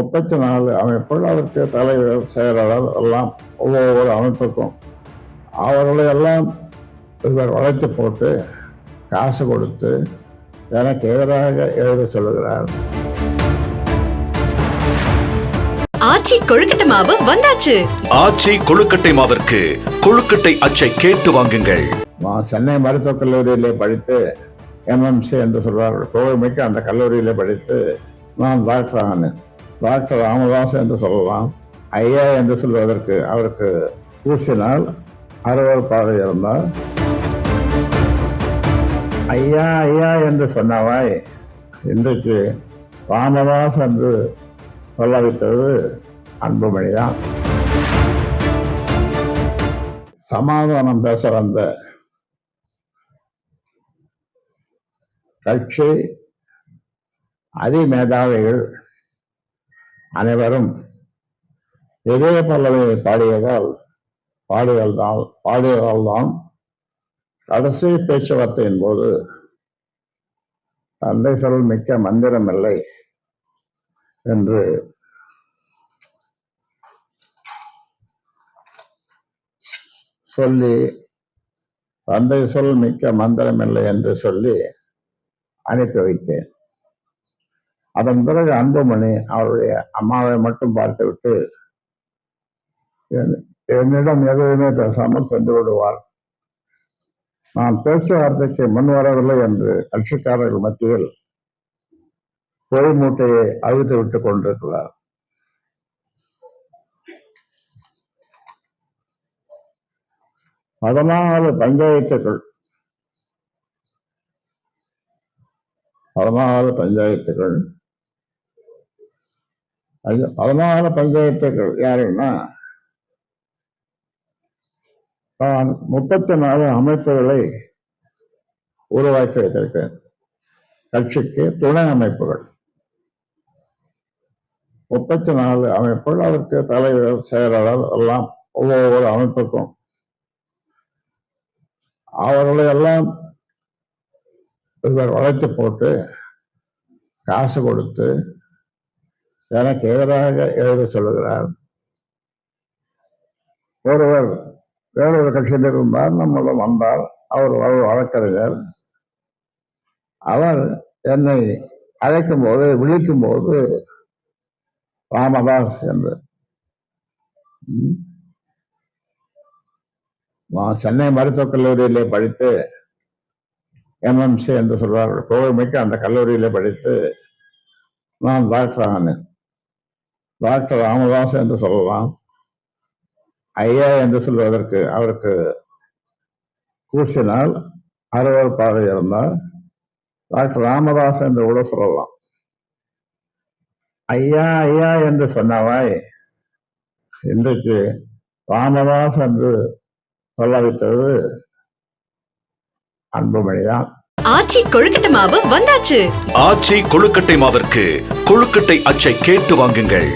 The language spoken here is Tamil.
முப்பத்தி நாலு அமைப்புகள் அதற்கு தலைவர் செயலாளர் எல்லாம் ஒவ்வொரு அமைப்புக்கும் அவர்களை எல்லாம் இவர் வளைத்து போட்டு காசு கொடுத்து எனக்கு எதிராக எழுத சொல்லுகிறார். ஆச்சி கொழுக்கட்டை மாவு வந்தாச்சு. ஆச்சி கொழுக்கட்டை மாவிற்கு கொழுக்கட்டை அச்சை கேட்டு வாங்குங்கள். நான் சென்னை மருத்துவக் கல்லூரியிலே படித்து எம்எம்சி என்று சொல்வார்கள். புகழ்மிக்க அந்த கல்லூரியிலே படித்து நான் டாக்டர் ஆனேன். டாக்டர் ராமதாஸ் என்று சொல்லலாம். ஐயா என்று சொல்வதற்கு அவருக்கு பூசினால் அறுவறுப்பாக இருந்தால். ஐயா ஐயா என்று சொன்னவாய் இன்றைக்கு ராமதாஸ் என்று சொல்ல வைத்தது அன்புமணிதான். சமாதானம் பேசுற அந்த கட்சி அதிமேதாவிகள் அனைவரும் இதய பல்லவியை பாடியதால் பாடியதால் தான் பாடியதால் தான் கடைசி பேச்சுவார்த்தையின் போது தந்தை சொல் மிக்க மந்திரம் இல்லை என்று சொல்லி தந்தை சொல் மிக்க மந்திரம் இல்லை என்று சொல்லி அனுப்பி வைத்தேன். அதன் பிறகு அன்புமணி அவருடைய அம்மாவை மட்டும் பார்த்துவிட்டு என்னிடம் எதுவுமே பேசாமல் சென்று விடுவார். நான் பேச்சுவார்த்தைக்கு முன் வரவில்லை என்று கட்சிக்காரர்கள் மத்தியில் பொய் மூட்டையை அழுத்து விட்டுக் கொண்டிருக்கிறார். பதினாலு பஞ்சாயத்துகள். பதினாலு பஞ்சாயத்துகள். அது பதினாலு பஞ்சாயத்துகள் யாருன்னா நான் முப்பத்தி நாலு அமைப்புகளை உருவாக்கி வைத்திருக்கிறேன் கட்சிக்கு துணை அமைப்புகள். முப்பத்தி நாலு அமைப்புகள் அதற்கு தலைவர் செயலாளர் எல்லாம் ஒவ்வொரு அமைப்புக்கும். அவர்களை எல்லாம் இவர் வளைத்து போட்டு காசு கொடுத்து எனக்கு எதிராக எழுத சொல்லுகிறார். ஒருவர் வேறொரு கட்சியில் இருந்தார் வந்தார் அவர் வழக்கறிஞர். அவர் என்னை அழைக்கும் போது விழிக்கும் போது ராமதாஸ் என்று. நான் சென்னை மருத்துவக் கல்லூரியிலே படித்து எம்எம்சி என்று சொல்வார்கள். புகழ்மிக்க அந்த கல்லூரியிலே படித்து நான் டாக்டர் ஆனேன். டாக்டர் ராமதாஸ் என்று சொல்லலாம் ஐயா என்று சொல்வதற்கு அவருக்கு கூசினால் அறுவறுப்பாக இருந்தால் டாக்டர் ராமதாஸ் என்று கூட சொல்லலாம். ஐயா ஐயா என்று சொன்னவாய் இன்றைக்கு ராமதாஸ் என்று சொல்ல வைத்தது அன்புமணிதான். ஆச்சி கொழுக்கட்டை மாவு வந்தாச்சு. ஆச்சி கொழுக்கட்டை மாவிற்கு கொழுக்கட்டை அச்சை கேட்டு வாங்குங்கள்.